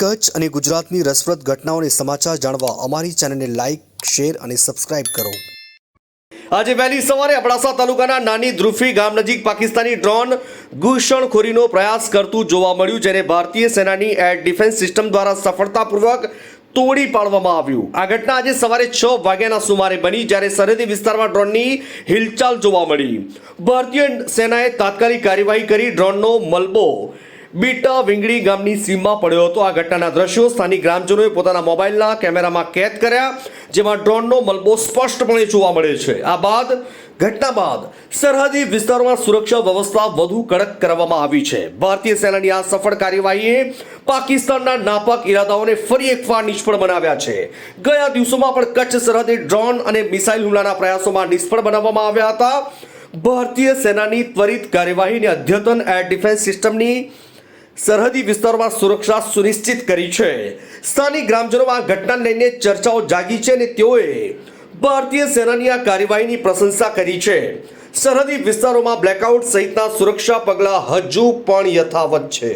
કચ્છ અને ગુજરાતની રસપ્રદ ઘટનાઓને સમાચાર જાણવા અમારી ચેનલને લાઇક શેર અને સબસ્ક્રાઇબ કરો. આજે વહેલી સવારે અબડાસા તાલુકાના નાની ધ્રુફી ગામ નજીક પાકિસ્તાની ડ્રોન ઘૂસણખોરીનો પ્રયાસ કરતું જોવા મળ્યું, જેને ભારતીય સેનાની એર ડિફેન્સ સિસ્ટમ દ્વારા સફળતાપૂર્વક તોડી પાડવામાં આવ્યું. આ ઘટના આજે સવારે છ વાગ્યાના સુમારે બની, જ્યારે સરહદી વિસ્તારમાં ડ્રોનની હિલચાલ જોવા મળી. ભારતીય સેનાએ તાત્કાલિક કાર્યવાહી કરી ડ્રોનનો મલબો બીટા વિંગડી ગામની સીમમાં પડ્યો હતો આ ઘટનાના દ્રશ્યો સ્થાનિક ગ્રામજનોએ પોતાના મોબાઈલના કેમેરામાં કેદ કર્યા, જેમાં ડ્રોનનો મલબો સ્પષ્ટપણે જોવા મળે છે. આ બાદ, ઘટના બાદ સરહદી વિસ્તારોમાં સુરક્ષા વ્યવસ્થા વધુ કડક કરવામાં આવી છે. ભારતીય સેનાની આ સફળ કાર્યવાહીએ પાકિસ્તાનના નાપાક ઇરાદાઓને ફરી એકવાર નિષ્ફળ બનાવ્યા છે. ગયા દિવસોમાં પણ કચ્છ સરહદે ડ્રોન અને મિસાઇલ હુમલાના પ્રયાસોમાં નિષ્ફળ બનાવવામાં આવ્યા હતા. ભારતીય સેનાની ત્વરિત કાર્યવાહીને અદ્યતન એર ડિફેન્સ સિસ્ટમની સરહદી વિસ્તારોમાં સુરક્ષા સુનિશ્ચિત કરી છે. સ્થાનિક ગ્રામજનોમાં આ ઘટનાને લઈને ચર્ચાઓ જાગી છે અને તેઓએ ભારતીય સેનાની આ કાર્યવાહીની પ્રશંસા કરી છે. સરહદી વિસ્તારોમાં બ્લેકઆઉટ સહિતના સુરક્ષા પગલાં હજુ પણ યથાવત છે.